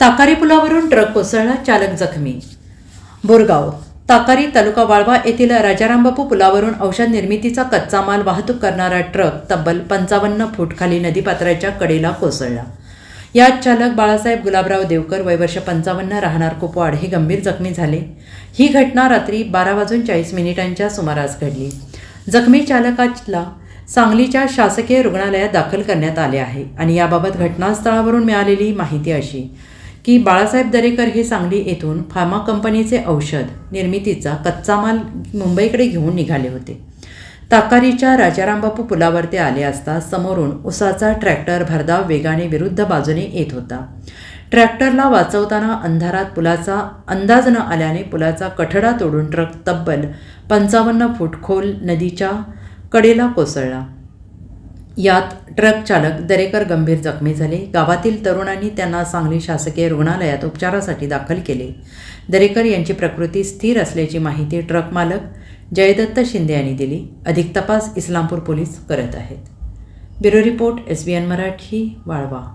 ताकारी पुलावरून ट्रक कोसळला चालक जखमी. बोरगाव ताकारी तालुका वाळवा येथील राजारामबापू पुलावरून औषध निर्मितीचा कच्चा माल वाहतूक करणारा ट्रक तब्बल पंचावन्न फूट खाली नदीपात्राच्या कडेला कोसळला. यात चालक बाळासाहेब गुलाबराव देवकर वयवर्ष पंचावन्न राहणार कुपवाड हे गंभीर जखमी झाले. ही घटना रात्री बारा वाजून चाळीस मिनिटांच्या सुमारास घडली. जखमी चालकाला सांगलीच्या शासकीय रुग्णालयात दाखल करण्यात आले आहे आणि याबाबत घटनास्थळावरून मिळालेली माहिती अशी. की बाळासाहेब दरेकर हे सांगली येथून फार्मा कंपनीचे औषध निर्मितीचा कच्चा माल मुंबईकडे घेऊन निघाले होते. ताकारीच्या राजारामबापू पुलावर ते आले असता समोरून उसाचा ट्रॅक्टर भरधाव वेगाने विरुद्ध बाजूने येत होता. ट्रॅक्टरला वाचवताना अंधारात पुलाचा अंदाज न आल्याने पुलाचा कठडा तोडून ट्रक तब्बल पंचावन्न फूट खोल नदीच्या कडेला कोसळला. यात ट्रक चालक दरेकर गंभीर जखमी झाले. गावातील तरुणांनी त्यांना सांगली शासकीय रुग्णालयात उपचारासाठी दाखल केले. दरेकर यांची प्रकृती स्थिर असल्याची माहिती ट्रक मालक जयदत्त शिंदे यांनी दिली. अधिक तपास इस्लामपूर पोलीस करत आहेत. Bureau report S B N Marathi Walwa.